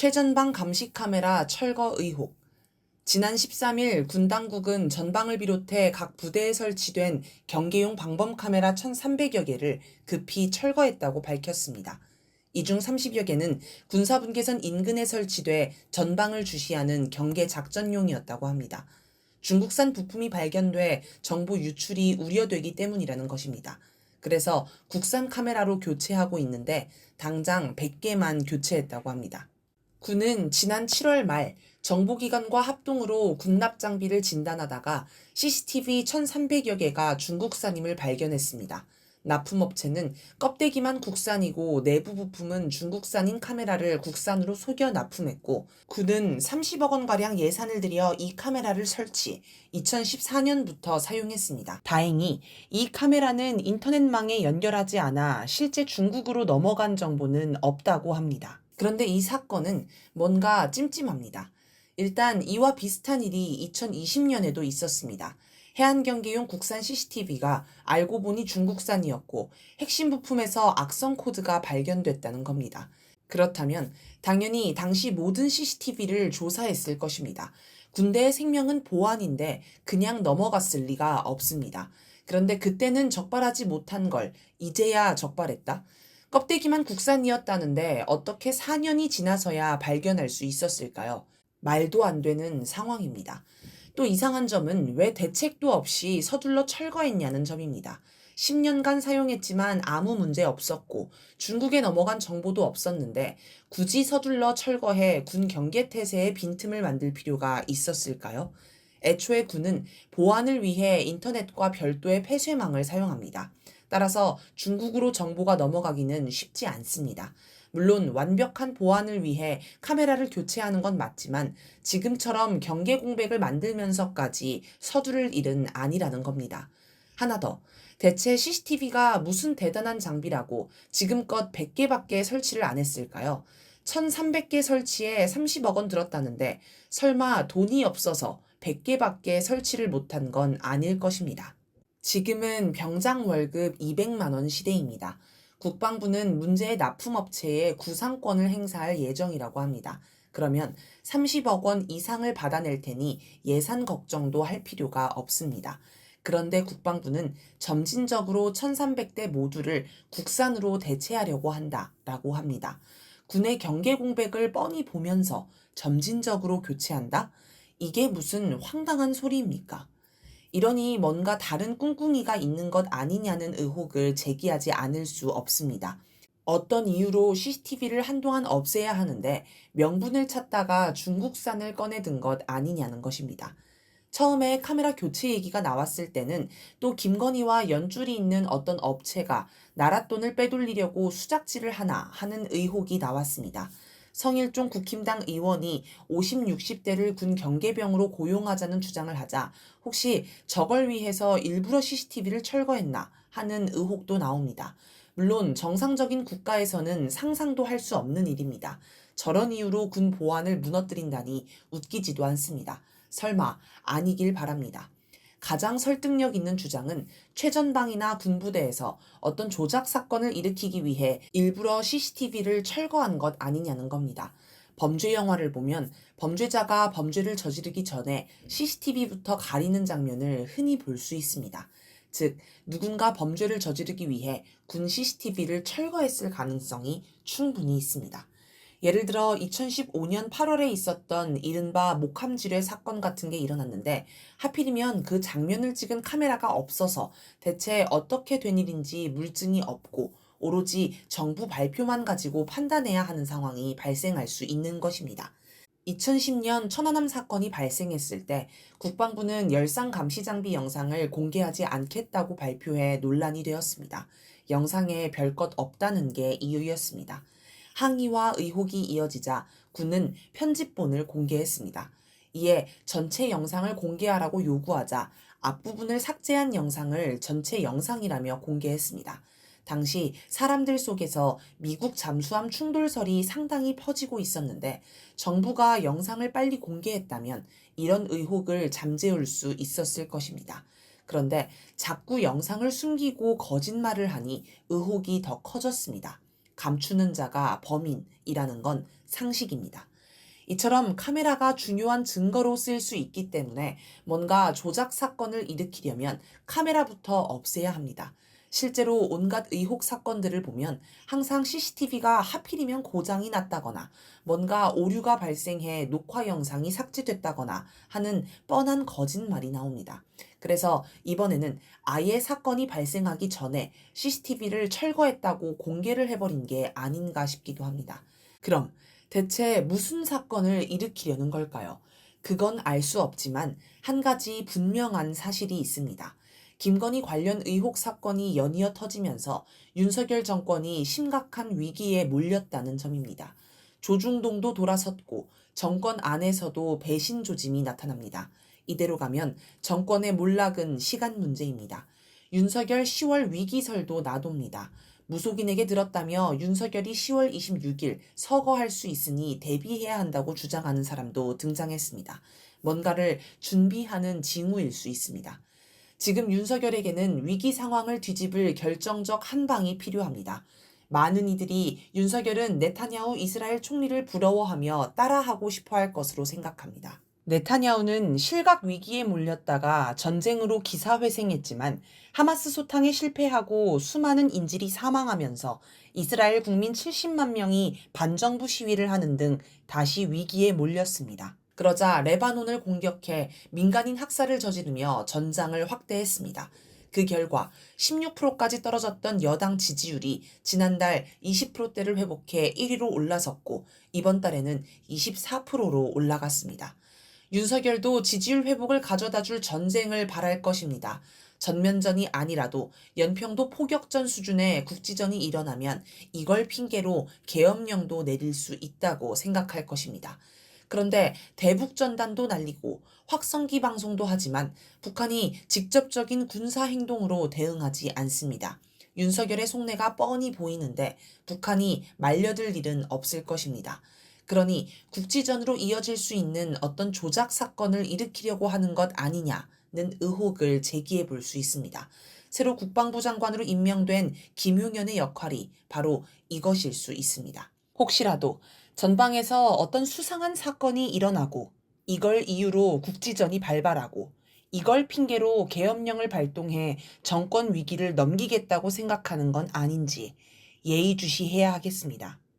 최전방 감시 카메라 철거 의혹. 지난 13일 군 당국은 전방을 비롯해 각 부대에 설치된 경계용 방범 카메라 1,300여 개를 급히 철거했다고 밝혔습니다. 이 중 30여 개는 군사분계선 인근에 설치돼 전방을 주시하는 경계 작전용이었다고 합니다. 중국산 부품이 발견돼 정보 유출이 우려되기 때문이라는 것입니다. 그래서 국산 카메라로 교체하고 있는데 당장 100개만 교체했다고 합니다. 군은 지난 7월 말 정보기관과 합동으로 군납 장비를 진단하다가 CCTV 1,300여 개가 중국산임을 발견했습니다. 납품업체는 껍데기만 국산이고 내부 부품은 중국산인 카메라를 국산으로 속여 납품했고 군은 30억 원가량 예산을 들여 이 카메라를 설치, 2014년부터 사용했습니다. 다행히 이 카메라는 인터넷망에 연결하지 않아 실제 중국으로 넘어간 정보는 없다고 합니다. 그런데 이 사건은 뭔가 찜찜합니다. 일단 이와 비슷한 일이 2020년에도 있었습니다. 해안경계용 국산 CCTV가 알고 보니 중국산이었고 핵심 부품에서 악성 코드가 발견됐다는 겁니다. 그렇다면 당연히 당시 모든 CCTV를 조사했을 것입니다. 군대의 생명은 보안인데 그냥 넘어갔을 리가 없습니다. 그런데 그때는 적발하지 못한 걸 이제야 적발했다? 껍데기만 국산이었다는데 어떻게 4년이 지나서야 발견할 수 있었을까요? 말도 안 되는 상황입니다. 또 이상한 점은 왜 대책도 없이 서둘러 철거했냐는 점입니다. 10년간 사용했지만 아무 문제 없었고 중국에 넘어간 정보도 없었는데 굳이 서둘러 철거해 군 경계태세에 빈틈을 만들 필요가 있었을까요? 애초에 군은 보안을 위해 인터넷과 별도의 폐쇄망을 사용합니다. 따라서 중국으로 정보가 넘어가기는 쉽지 않습니다. 물론 완벽한 보안을 위해 카메라를 교체하는 건 맞지만 지금처럼 경계 공백을 만들면서까지 서두를 일은 아니라는 겁니다. 하나 더. 대체 CCTV가 무슨 대단한 장비라고 지금껏 100개밖에 설치를 안 했을까요? 1300개 설치에 30억 원 들었다는데 설마 돈이 없어서 100개밖에 설치를 못한 건 아닐 것입니다. 지금은 병장 월급 200만 원 시대입니다. 국방부는 문제의 납품업체에 구상권을 행사할 예정이라고 합니다. 그러면 30억 원 이상을 받아낼 테니 예산 걱정도 할 필요가 없습니다. 그런데 국방부는 점진적으로 1300대 모두를 국산으로 대체하려고 한다라고 합니다. 군의 경계 공백을 뻔히 보면서 점진적으로 교체한다? 이게 무슨 황당한 소리입니까? 이러니 뭔가 다른 꿍꿍이가 있는 것 아니냐는 의혹을 제기하지 않을 수 없습니다. 어떤 이유로 CCTV를 한동안 없애야 하는데 명분을 찾다가 중국산을 꺼내든 것 아니냐는 것입니다. 처음에 카메라 교체 얘기가 나왔을 때는 또 김건희와 연줄이 있는 어떤 업체가 나라 돈을 빼돌리려고 수작질을 하나 하는 의혹이 나왔습니다. 성일종 국힘당 의원이 50, 60대를 군 경계병으로 고용하자는 주장을 하자 혹시 저걸 위해서 일부러 CCTV를 철거했나 하는 의혹도 나옵니다. 물론 정상적인 국가에서는 상상도 할 수 없는 일입니다. 저런 이유로 군 보안을 무너뜨린다니 웃기지도 않습니다. 설마 아니길 바랍니다. 가장 설득력 있는 주장은 최전방이나 군부대에서 어떤 조작 사건을 일으키기 위해 일부러 CCTV를 철거한 것 아니냐는 겁니다. 범죄 영화를 보면 범죄자가 범죄를 저지르기 전에 CCTV부터 가리는 장면을 흔히 볼 수 있습니다. 즉, 누군가 범죄를 저지르기 위해 군 CCTV를 철거했을 가능성이 충분히 있습니다. 예를 들어 2015년 8월에 있었던 이른바 목함지뢰 사건 같은 게 일어났는데 하필이면 그 장면을 찍은 카메라가 없어서 대체 어떻게 된 일인지 물증이 없고 오로지 정부 발표만 가지고 판단해야 하는 상황이 발생할 수 있는 것입니다. 2010년 천안함 사건이 발생했을 때 국방부는 열상 감시 장비 영상을 공개하지 않겠다고 발표해 논란이 되었습니다. 영상에 별것 없다는 게 이유였습니다. 항의와 의혹이 이어지자 군은 편집본을 공개했습니다. 이에 전체 영상을 공개하라고 요구하자 앞부분을 삭제한 영상을 전체 영상이라며 공개했습니다. 당시 사람들 속에서 미국 잠수함 충돌설이 상당히 퍼지고 있었는데 정부가 영상을 빨리 공개했다면 이런 의혹을 잠재울 수 있었을 것입니다. 그런데 자꾸 영상을 숨기고 거짓말을 하니 의혹이 더 커졌습니다. 감추는 자가 범인이라는 건 상식입니다. 이처럼 카메라가 중요한 증거로 쓰일 수 있기 때문에 뭔가 조작 사건을 일으키려면 카메라부터 없애야 합니다. 실제로 온갖 의혹 사건들을 보면 항상 CCTV가 하필이면 고장이 났다거나 뭔가 오류가 발생해 녹화 영상이 삭제됐다거나 하는 뻔한 거짓말이 나옵니다. 그래서 이번에는 아예 사건이 발생하기 전에 CCTV를 철거했다고 공개를 해버린 게 아닌가 싶기도 합니다. 그럼 대체 무슨 사건을 일으키려는 걸까요? 그건 알 수 없지만 한 가지 분명한 사실이 있습니다. 김건희 관련 의혹 사건이 연이어 터지면서 윤석열 정권이 심각한 위기에 몰렸다는 점입니다. 조중동도 돌아섰고 정권 안에서도 배신 조짐이 나타납니다. 이대로 가면 정권의 몰락은 시간 문제입니다. 윤석열 10월 위기설도 나돕니다. 무속인에게 들었다며 윤석열이 10월 26일 서거할 수 있으니 대비해야 한다고 주장하는 사람도 등장했습니다. 뭔가를 준비하는 징후일 수 있습니다. 지금 윤석열에게는 위기 상황을 뒤집을 결정적 한 방이 필요합니다. 많은 이들이 윤석열은 네타냐후 이스라엘 총리를 부러워하며 따라하고 싶어 할 것으로 생각합니다. 네타냐후는 실각 위기에 몰렸다가 전쟁으로 기사회생했지만 하마스 소탕에 실패하고 수많은 인질이 사망하면서 이스라엘 국민 70만 명이 반정부 시위를 하는 등 다시 위기에 몰렸습니다. 그러자 레바논을 공격해 민간인 학살을 저지르며 전장을 확대했습니다. 그 결과 16%까지 떨어졌던 여당 지지율이 지난달 20%대를 회복해 1위로 올라섰고 이번 달에는 24%로 올라갔습니다. 윤석열도 지지율 회복을 가져다 줄 전쟁을 바랄 것입니다. 전면전이 아니라도 연평도 포격전 수준의 국지전이 일어나면 이걸 핑계로 계엄령도 내릴 수 있다고 생각할 것입니다. 그런데 대북 전단도 날리고 확성기 방송도 하지만 북한이 직접적인 군사 행동으로 대응하지 않습니다. 윤석열의 속내가 뻔히 보이는데 북한이 말려들 일은 없을 것입니다. 그러니 국지전으로 이어질 수 있는 어떤 조작 사건을 일으키려고 하는 것 아니냐는 의혹을 제기해 볼 수 있습니다. 새로 국방부 장관으로 임명된 김용현의 역할이 바로 이것일 수 있습니다. 혹시라도 전방에서 어떤 수상한 사건이 일어나고 이걸 이유로 국지전이 발발하고 이걸 핑계로 계엄령을 발동해 정권 위기를 넘기겠다고 생각하는 건 아닌지 예의주시해야 하겠습니다.